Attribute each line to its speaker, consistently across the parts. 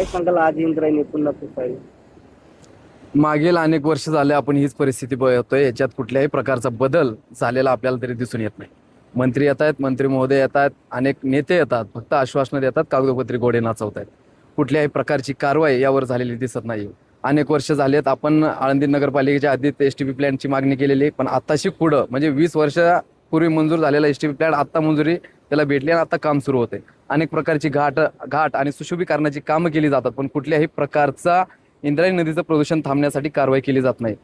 Speaker 1: काय सांगाल? आज इंद्रायणी पुन्हा तुफाईल
Speaker 2: मागील अनेक वर्ष झाले आपण हीच परिस्थिती बघतोय. याच्यात कुठल्याही प्रकारचा बदल झालेला आपल्याला तरी दिसून येत नाही. मंत्री येत आहेत मंत्री महोदय येत आहेत अनेक नेते येतात फक्त आश्वासनं देतात कागदोपत्री गोडे नाचवत आहेत. कुठल्याही प्रकारची कारवाई यावर झालेली दिसत नाही. अनेक वर्ष झालेत आपण आळंदी नगरपालिकेच्या आधीच एस टी पी प्लॅनची मागणी केलेली आहे. पण आताशी पुढं म्हणजे वीस पूर्वी मंजूर झालेला एस टी पी प्लॅन आत्ता मंजुरी त्याला भेटली आणि आता काम सुरू होते. अनेक प्रकारची घाट घाट आणि सुशोभीकरणाची कामं केली जातात पण कुठल्याही प्रकारचा इंद्रायणी नदीचं प्रदूषण थांबण्यासाठी कारवाई केली जात नाही.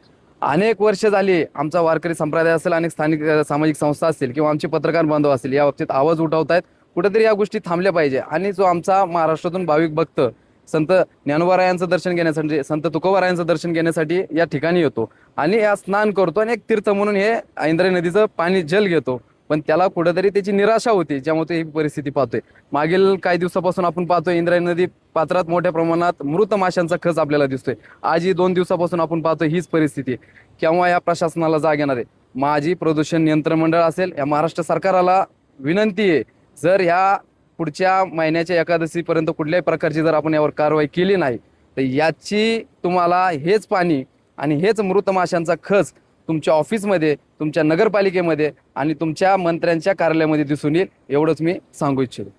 Speaker 2: अनेक वर्ष झाली आमचा वारकरी संप्रदाय असेल अनेक स्थानिक सामाजिक संस्था असतील किंवा आमचे पत्रकार बांधव असतील या बाबतीत आवाज उठवत आहेत कुठेतरी या गोष्टी थांबल्या पाहिजे आणि जो आमचा महाराष्ट्रातून भाविक भक्त संत ज्ञानोबारायांचं दर्शन घेण्यासाठी संत तुकोबारायांचं दर्शन घेण्यासाठी या ठिकाणी येतो. आणि या स्नान करतो आणि एक तीर्थ म्हणून हे इंद्रायणी नदीचं पाणी जल घेतो. पण त्याला कुठेतरी त्याची निराशा होती ज्यामुळे ही परिस्थिती पाहतोय. मागील काही दिवसापासून आपण पाहतोय इंद्रायणी नदी पात्रात मोठ्या प्रमाणात मृत माशांचा खच आपल्याला दिसतोय. आजही दोन दिवसापासून आपण पाहतोय हीच परिस्थिती केव्हा या प्रशासनाला जाग येणार आहे? माझी प्रदूषण नियंत्रण मंडळ असेल या महाराष्ट्र सरकाराला विनंती आहे जर ह्या पुढच्या महिन्याच्या एकादशीपर्यंत कुठल्याही प्रकारची जर आपण यावर कारवाई केली नाही तर याची तुम्हाला हेच पाणी आणि हेच मृत माशांचा खच तुमच्या ऑफिसमध्ये तुमच्या नगरपालिकेमध्ये आणि तुमच्या मंत्र्यांच्या कार्यालयामध्ये दिसून येईल एवढंच मी सांगू इच्छितो.